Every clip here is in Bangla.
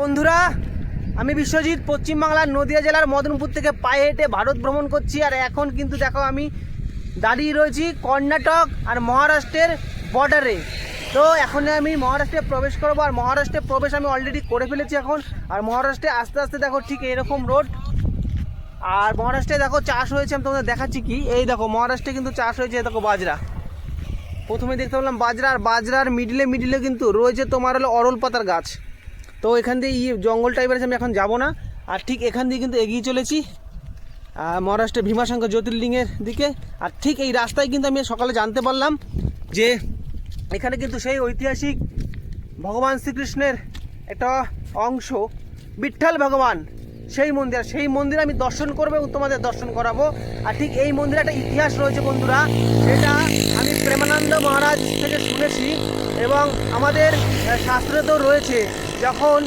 বন্ধুরা, আমি বিশ্বজিৎ, পশ্চিমবাংলার নদিয়া জেলার মদনপুর থেকে পায়ে হেঁটে ভারত ভ্রমণ করছি আর এখন কিন্তু দেখো আমি দাঁড়িয়ে রয়েছি কর্ণাটক আর মহারাষ্ট্রের বর্ডারে তো এখন আমি মহারাষ্ট্রে প্রবেশ করব আর মহারাষ্ট্রে প্রবেশ আমি অলরেডি করে ফেলেছি এখন। আর মহারাষ্ট্রে আস্তে আস্তে দেখো ঠিক এরকম রোড আর মহারাষ্ট্রে দেখো চাষ হয়েছে, আমি তোমাদের দেখাচ্ছি কি। এই দেখো, মহারাষ্ট্রে কিন্তু চাষ হয়েছে দেখো বাজরা। প্রথমে দেখতে পেলাম বাজরা, আর বাজরার মিডিলে মিডিলে কিন্তু রয়েছে তোমার হলো অরল পাতার গাছ। তো এখান দিয়ে ইয়ে জঙ্গল টাইপের আছে আমি এখন যাব না। আর ঠিক এখান দিয়ে কিন্তু এগিয়ে চলেছি। মহারাষ্ট্রের ভীমাশঙ্কর জ্যোতির্লিঙ্গের দিকে। আর ঠিক এই রাস্তায় কিন্তু আমি সকালে জানতে পারলাম যে এখানে কিন্তু সেই ঐতিহাসিক ভগবান শ্রীকৃষ্ণের একটা অংশ বিঠ্ঠল ভগবান। সেই মন্দির সেই মন্দির আমি দর্শন করব এবং তোমাদের দর্শন করাবো। আর ঠিক এই মন্দিরে একটা ইতিহাস রয়েছে বন্ধুরা, সেটা আমি প্রেমানন্দ মহারাজ থেকে শুনেছি এবং আমাদের শাস্ত্রেতেও রয়েছে যখন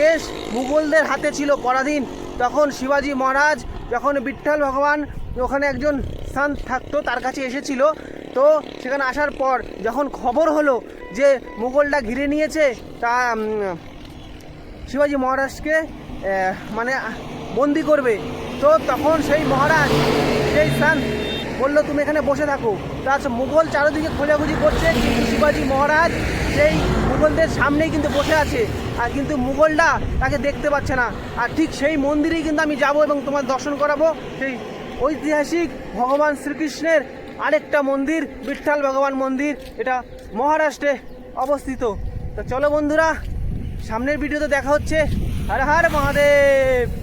দেশ মুঘলদের হাতে ছিল পরাধীন, তখন শিবাজি মহারাজ যখন বিঠ্ঠল ভগবান ওখানে একজন স্থান থাকতো, তার কাছে এসেছিল। তো সেখানে আসার পর যখন খবর হলো যে মুঘলরা ঘিরে নিয়েছে, তা শিবাজি মহারাজকে মানে বন্দি করবে। তো তখন সেই মহারাজ, সেই সান বলল, তুমি এখানে বসে থাকো। তা মুঘল চারিদিকে খোঁজাখুঁজি করছে কিন্তু শিবাজি মহারাজ সেই মুঘলদের সামনেই কিন্তু বসে আছে। আর কিন্তু মুঘলরা তাকে দেখতে পাচ্ছে না। আর ঠিক সেই মন্দিরেই কিন্তু আমি যাব এবং তোমার দর্শন করাবো। সেই ঐতিহাসিক ভগবান শ্রীকৃষ্ণের আরেকটা মন্দির বিঠ্ঠাল ভগবান মন্দির। এটা মহারাষ্ট্রে অবস্থিত। তো চলো বন্ধুরা, সামনের ভিডিওতে দেখা হচ্ছে। হর হর মহাদেব!